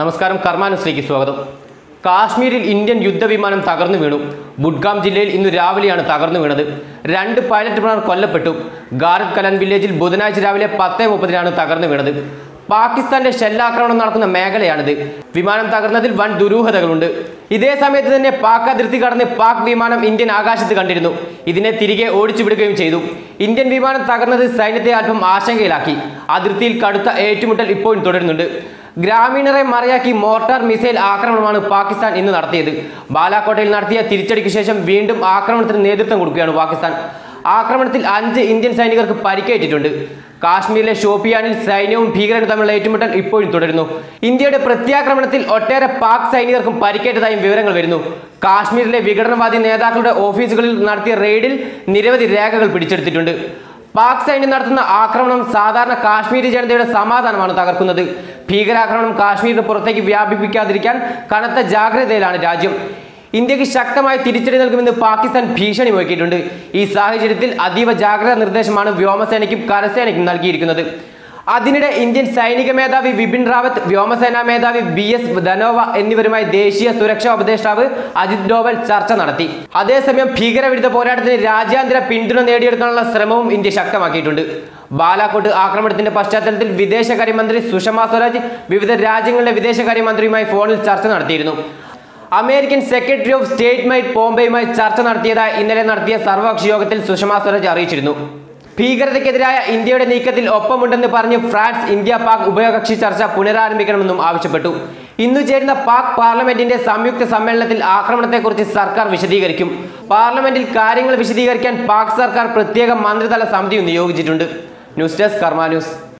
നമസ്കാരം കർമാനുശ്രീക്ക് സ്വാഗതം. കാശ്മീരിൽ ഇന്ത്യൻ യുദ്ധവിമാനം തകർന്നു വീണു. ബുഡ്ഗാം ജില്ലയിൽ ഇന്ന് രാവിലെയാണ് തകർന്നു വീണത്. രണ്ട് പൈലറ്റുമാർ കൊല്ലപ്പെട്ടു. ഗാരത് കലൻ വില്ലേജിൽ ബുധനാഴ്ച രാവിലെ പത്ത് മുപ്പതിനാണ് തകർന്നു വീണത്. പാകിസ്ഥാന്റെ ഷെല്ലാക്രമണം നടക്കുന്ന മേഖലയാണിത്. വിമാനം തകർന്നതിൽ വൻ ദുരൂഹതകളുണ്ട്. ഇതേ സമയത്ത് തന്നെ പാക് അതിർത്തി കടന്ന് പാക് വിമാനം ഇന്ത്യൻ ആകാശത്ത് കണ്ടിരുന്നു. ഇതിനെ തിരികെ ഓടിച്ചുവിടുകയും ചെയ്തു. ഇന്ത്യൻ വിമാനം തകർന്നത് സൈന്യത്തെ അല്പം ആശങ്കയിലാക്കി. അതിർത്തിയിൽ കടുത്ത ഏറ്റുമുട്ടൽ ഇപ്പോഴും തുടരുന്നുണ്ട്. ഗ്രാമീണരെ മറയാക്കി മോർട്ടാർ മിസൈൽ ആക്രമണമാണ് പാകിസ്ഥാൻ ഇന്ന് നടത്തിയത്. ബാലാക്കോട്ടയിൽ നടത്തിയ തിരിച്ചടിക്ക് ശേഷം വീണ്ടും ആക്രമണത്തിന് നേതൃത്വം കൊടുക്കുകയാണ് പാകിസ്ഥാൻ. ആക്രമണത്തിൽ അഞ്ച് ഇന്ത്യൻ സൈനികർക്ക് പരിക്കേറ്റിട്ടുണ്ട്. കാശ്മീരിലെ ഷോപ്പിയാനിൽ സൈന്യവും ഭീകരരും തമ്മിലുള്ള ഏറ്റുമുട്ടൽ ഇപ്പോഴും തുടരുന്നു. ഇന്ത്യയുടെ പ്രത്യാക്രമണത്തിൽ ഒട്ടേറെ പാക് സൈനികർക്കും പരിക്കേറ്റതായും വിവരങ്ങൾ വരുന്നു. കാശ്മീരിലെ വിഘടനവാദി നേതാക്കളുടെ ഓഫീസുകളിൽ നടത്തിയ റെയ്ഡിൽ നിരവധി രേഖകൾ പിടിച്ചെടുത്തിട്ടുണ്ട്. പാക് സൈന്യം നടത്തുന്ന ആക്രമണം സാധാരണ കാശ്മീരി ജനതയുടെ സമാധാനമാണ് തകർക്കുന്നത്. ഭീകരാക്രമണം കാശ്മീരിന് പുറത്തേക്ക് വ്യാപിപ്പിക്കാതിരിക്കാൻ കനത്ത ജാഗ്രതയിലാണ് രാജ്യം. ഇന്ത്യയ്ക്ക് ശക്തമായ തിരിച്ചടി നൽകുമെന്ന് പാകിസ്ഥാൻ ഭീഷണി മുഴക്കിയിട്ടുണ്ട്. ഈ സാഹചര്യത്തിൽ അതീവ ജാഗ്രതാ നിർദ്ദേശമാണ് വ്യോമസേനയ്ക്കും കരസേനയ്ക്കും നൽകിയിരിക്കുന്നത്. അതിനിടെ ഇന്ത്യൻ സൈനിക മേധാവി വിപിൻ റാവത്ത് വ്യോമസേനാ മേധാവി ബി എസ് ധനോവ എന്നിവരുമായി ദേശീയ സുരക്ഷാ ഉപദേഷ്ടാവ് അജിത് ഡോവൽ ചർച്ച നടത്തി. അതേസമയം ഭീകരവിരുദ്ധ പോരാട്ടത്തിന് രാജ്യാന്തര പിന്തുണ നേടിയെടുക്കാനുള്ള ശ്രമവും ഇന്ത്യ ശക്തമാക്കിയിട്ടുണ്ട്. ബാലാക്കോട്ട് ആക്രമണത്തിന്റെ പശ്ചാത്തലത്തിൽ വിദേശകാര്യമന്ത്രി സുഷമ സ്വരാജ് വിവിധ രാജ്യങ്ങളിലെ വിദേശകാര്യമന്ത്രിയുമായി ഫോണിൽ ചർച്ച നടത്തിയിരുന്നു. American secretary of state Mike പോംബെയുമായി ചർച്ച നടത്തിയതായി ഇന്നലെ നടത്തിയ സർവകക്ഷി യോഗത്തിൽ സുഷമ സ്വരാജ് അറിയിച്ചിരുന്നു. ഭീകരതയ്ക്കെതിരായ ഇന്ത്യയുടെ നീക്കത്തിൽ ഒപ്പമുണ്ടെന്ന് പറഞ്ഞ് ഫ്രാൻസ് ഇന്ത്യ പാക് ഉഭയകക്ഷി ചർച്ച പുനരാരംഭിക്കണമെന്നും ആവശ്യപ്പെട്ടു. ഇന്നു ചേരുന്ന പാക് പാർലമെന്റിന്റെ സംയുക്ത സമ്മേളനത്തിൽ ആക്രമണത്തെക്കുറിച്ച് സർക്കാർ വിശദീകരിക്കും. പാർലമെന്റിൽ കാര്യങ്ങൾ വിശദീകരിക്കാൻ പാക് സർക്കാർ പ്രത്യേക മന്ത്രിതല സമിതിയും നിയോഗിച്ചിട്ടുണ്ട്. News desk Karma news.